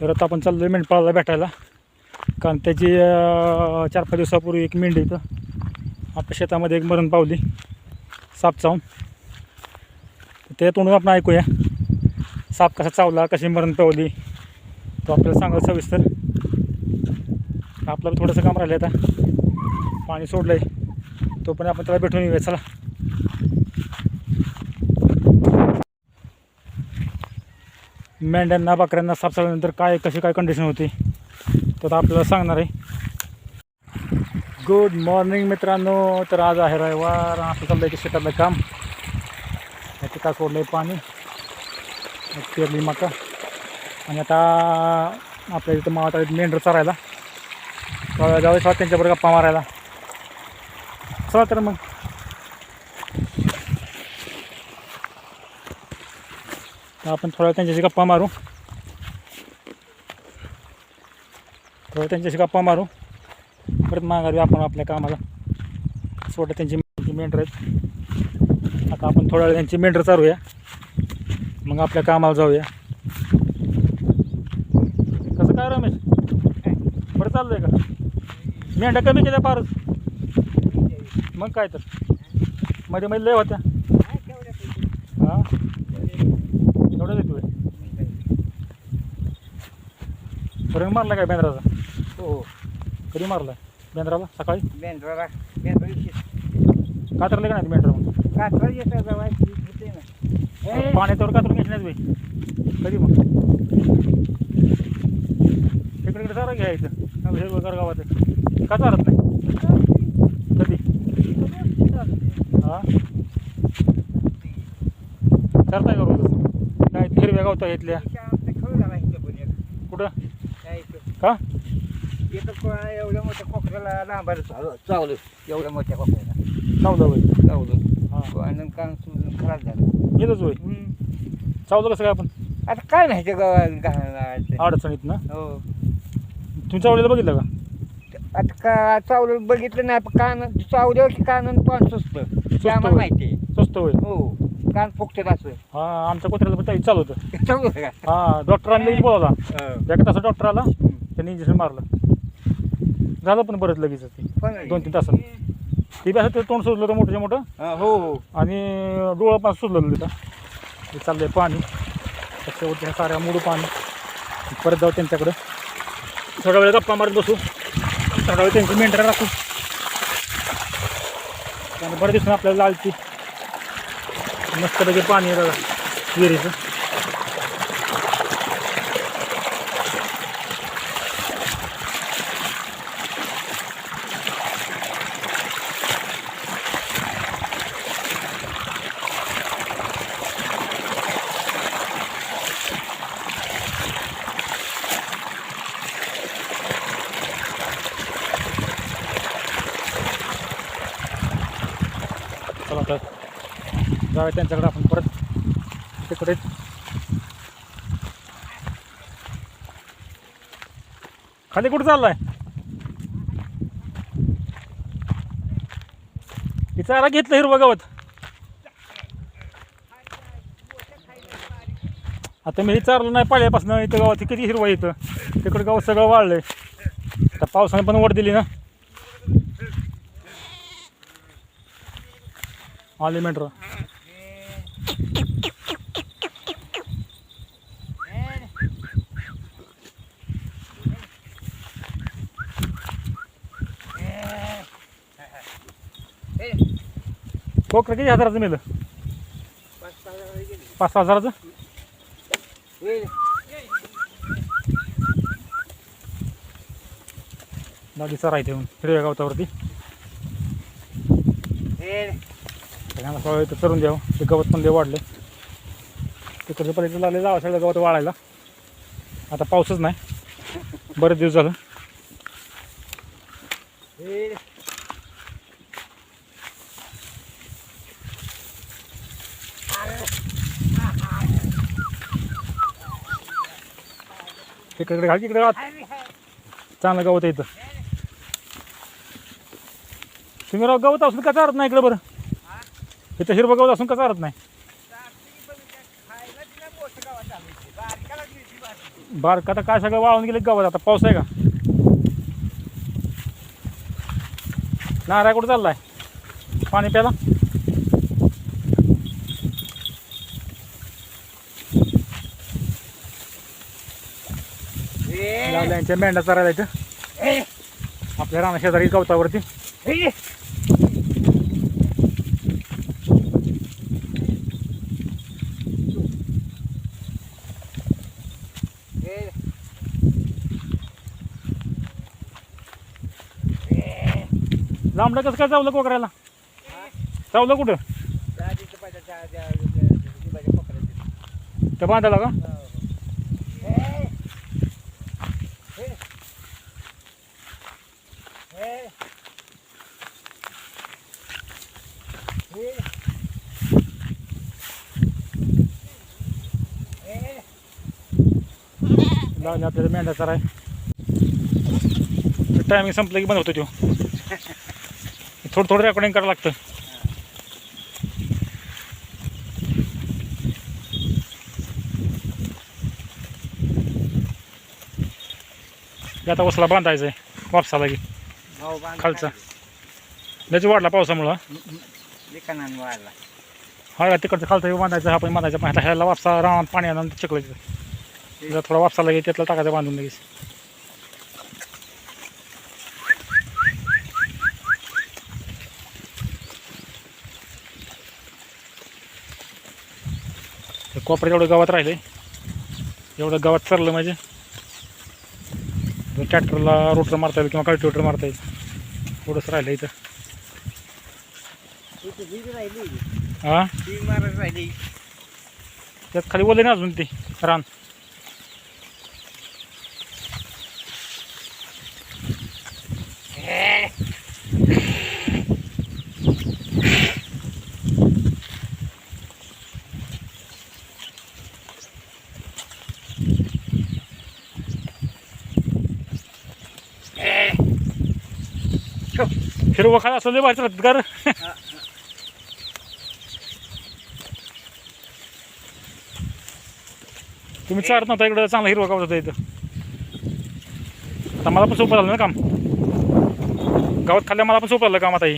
तर आता आपण चाललो आहे मेंढपाळाला भेटायला. कारण त्याची चार पाच दिवसापूर्वी एक मेंढी इथं आपल्या शेतामध्ये एक मरण पावली. साप चावून. तर ते तोंडून आपण ऐकूया. साप कसा चावला कशी मरण पावली तो आपल्याला सांगाल सविस्तर. आपलं थोडंसं काम राहिलं आता. पाणी सोडलं आहे तो पण आपण त्याला भेटून येऊया. चला. मेंढ्यांना बकऱ्यांना साप झाल्यानंतर काय कशी काय कंडिशन होती? तर आता आपल्याला सांगणार आहे. गुड मॉर्निंग मित्रांनो. तर आज आहे रविवार. आपलं चाललं आहे की शेतातलं काम. तिका सोडलं आहे पाणी? मग पेरली मका. आणि आता आपल्या इथं माता मेंढर चरायला. जाऊ शकतात त्यांच्याबरोबर गप्पा मारायला. चला तर मग तर आपण थोड्या वेळ त्यांच्याशी गप्पा मारू. थोडं त्यांच्याशी गप्पा मारू. परत माघारी आपण आपल्या कामाला. सोडलं त्यांची त्यांची मेंढर आहेत. आता आपण थोड्या वेळ त्यांची मेंढर चालूया मग आपल्या कामाला जाऊया. कसं काय रमेश? बरं चाललंय का? मेंढ्या कमी केल्या फारच मग काय तर. मध्ये मध्ये लय होत्या हां एवढं देतोय रंग मारला काय बेंद्राचा? हो. कधी मारला? बेंद्राला? सकाळी? कातरले का नाही बेंद्रा मग कातरा जवळ ना. ए, पाण्यावर कातरून घ्यायची नाही बाई. कधी मग? इकडे इकडे सारा घ्या इथं. चांगलं हे. वगैरे गावात. का चालत नाही? कधी? हां? चालताय का रोज? काय ते हिरव्या गावता इथल्या तिच्या आमचं खरं झाला इथं पण एक. कुठं काय इथं. का? को- एवढ्या मोठ्या कोकराला लांबार चावलं. एवढ्या मोठ्या कोकराला चावलं बाई चावलं. हां. आणि कान सुजून खराब झालं. येतच होय? हम्म. चावलं कसं काय आपण? आता काय नाही ते गावात घालणार अडचणीत ना? हो. तुम्ही चावलेलं बघितलं का? आता का चावलं बघितलं नाही पण कान चावल्यावर की कान पान सुचतं ते आम्हाला होय. माहिती आहे. स्वस्त होय. हो. कान फुगतात असं. हा आमच्या कुत्र्याला पण त्यावेळी चालू होतं. चावलं का? हा डॉक्टरांनी लगेच बोलावला. हो. एका तासात डॉक्टर आला. हम्म. त्यांनी इंजेक्शन मारलं. झालं पण बरंच लगेच ते. दोन तीन तासात ते बी असं ते तोंड सुजलं होतं मोठं मोठं हा, हो हो. आणि डोळं पण सुजलं तिथं. हे चाललंय पाणी. त्याच्यावरती साऱ्या मुडू पाणी. परत जाऊ त्यांच्याकडं. थोडा वेळ गप्पा मारत बसू. थोडा वेळ त्यांची मेंढर राखू. आणि बरं दिसून आपल्याला लालची. मस्तपैकी पाणी आहे बघा. विहिरीचं चला तर जाऊया त्यांच्याकडे आपण परत तिकडे. खाली कुठं चाललाय? चारा घेतलं हिरवं गवत. आता मी हे चारलं नाही पाल्यापासून इथं गावात किती हिरवं इथं. तिकडं गाव सगळं वाळलंय. आता पावसाने पण वर दिली ना. आले मेंढर. कोकरं किती हजाराचं मिळलं पाच सहा हजाराचं? दादीचा राहते हिरव्या गावतावरती. सगळ्यांना सगळं इथं चरून द्यावं ते गवत पण लय वाढलं. तिकडचं पर्यंत लागले जावं सगळं गवत वाळायला. आता पाऊसच नाही. बरेच दिवस झालं. तिकडे घाल तिकडे घाल. चांगलं गवत आहे इथं. तुम्ही राव गवत असून का चारत नाही इकडे बरं? इथं हिरवं गवत असून का चारत नाही? बारका आता काय सगळं वाळून गेले गवत. आता पाऊस आहे का? नाराय कुठं चाललाय? पाणी प्याला लावल्यांच्या मेंढ्या चरायला इथं. ए, आपल्या राणा शेजारी गवतावरती लांबलं कसं काय चावलं कोकऱ्याला चावलं कुठं? त्या बांधायला का? लावले आपल्याला मेंढ्याचा राय टायमिंग संपलं की बंद होतो तो. थोडं थोडं रेकॉर्डिंग करावं लागतं. आता उसला बांधायचं आहे वापसाला की. खालचा. त्याची वाढला पावसामुळं. लिखाणानं वाढला. हा तिकडचं खालचा बांधायचं हा पण बांधायचा पण ह्याला वापसा रानात पाणी आणून चिखलायचं. जर थोडा वापसा लागेल त्यातला टाकायचं बांधून लगेच. कोपऱ्यात एवढं गावात राहिले एवढं गावात चरलं म्हणजे. ट्रॅक्टरला रोटर मारता येईल किंवा कल्टिवेटर मारता येईल. एवढंच राहिलं इथं. हां? त्यात खाली ओले ना अजून ते रान. हिरवं खात असं बाहेर राहतात का तुम्ही चार नव्हता इकडं चांगला हिरवा गावात होता इथं. आता मला पण सोपं झालं ना काम. गावात खाल्ल्या मला पण सोपं झालं काम आता ही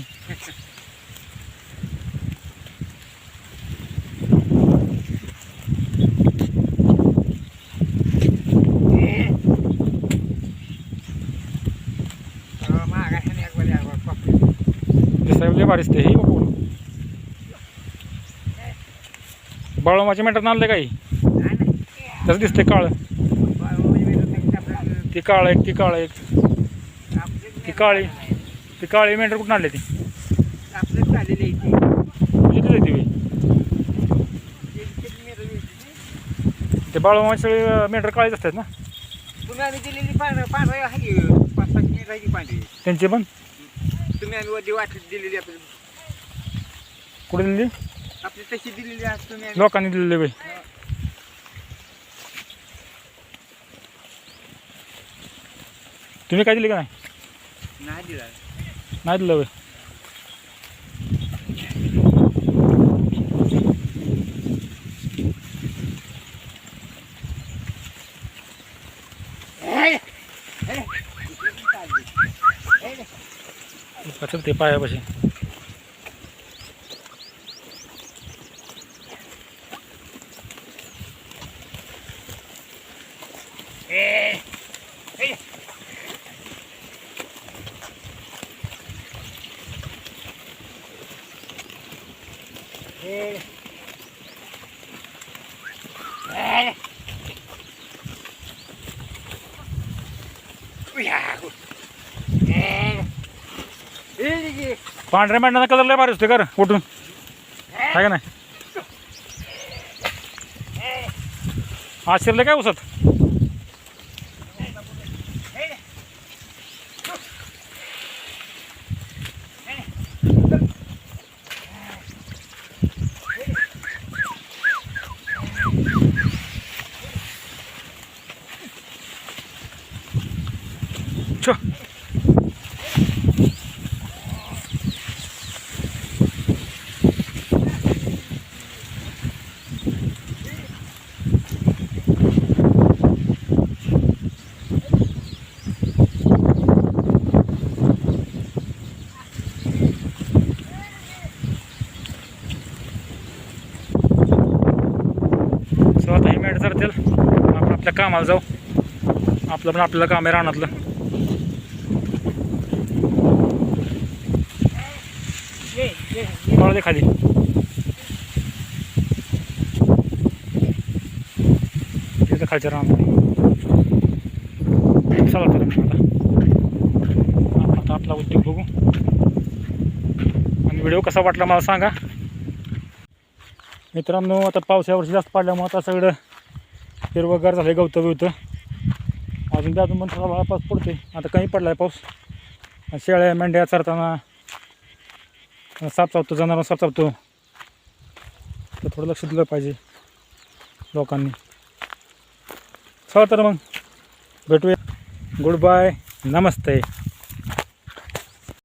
मागाशाने एक बरी आवाज पकडली. दिसायला लय भारीच ते हे. बाबू बाळमाच्या मेंढरात आणलं काही. तसं दिसते काळ. ती काळ एक ती काळ एक. ती काळी ती काळी मेंढर कुठून आणले ती? आहे ते. ती बाळमाचे सगळे मेंढर काळीच असतात ना? त्यांचे पण? तुम्ही आम्ही वरती वाटली दिलेली आपली. कुठे दिली? आपली तशी दिलेली आज तुम्ही आम्ही- लोकांनी दिलेले बाई. तुम्ही काय दिले का नाही? नाही दिला. नाही दिलं बाई. कसं पायापाशी. पांढऱ्या मेंढ्याचा कलर लय भारी असते कर उठून. आहे का नाही? आशिरले काय उसत आता कामाला जाऊ. आपलं पण आपल्याला काम आहे रानातलं. ये मला खाली. खालच्या रानात चला तर आता. आता आपला उद्योग बघू. आणि व्हिडिओ कसा वाटला मला सांगा. मित्रांनो आता पाऊस यावर्षी जास्त पडल्यामुळे आता सगळं हिरवगार झालं गवतं बिवतं. अजून ते अजून पण थोडा भाळा पाऊस पडतोय. आता कमी पडला आहे पाऊस शेळ्या मेंढ्या चरताना साप चावतो जनावर साप चावतो. तर थोडं लक्ष दिलं पाहिजे लोकांनी. चला तर मग भेटूया. गुड बाय नमस्ते.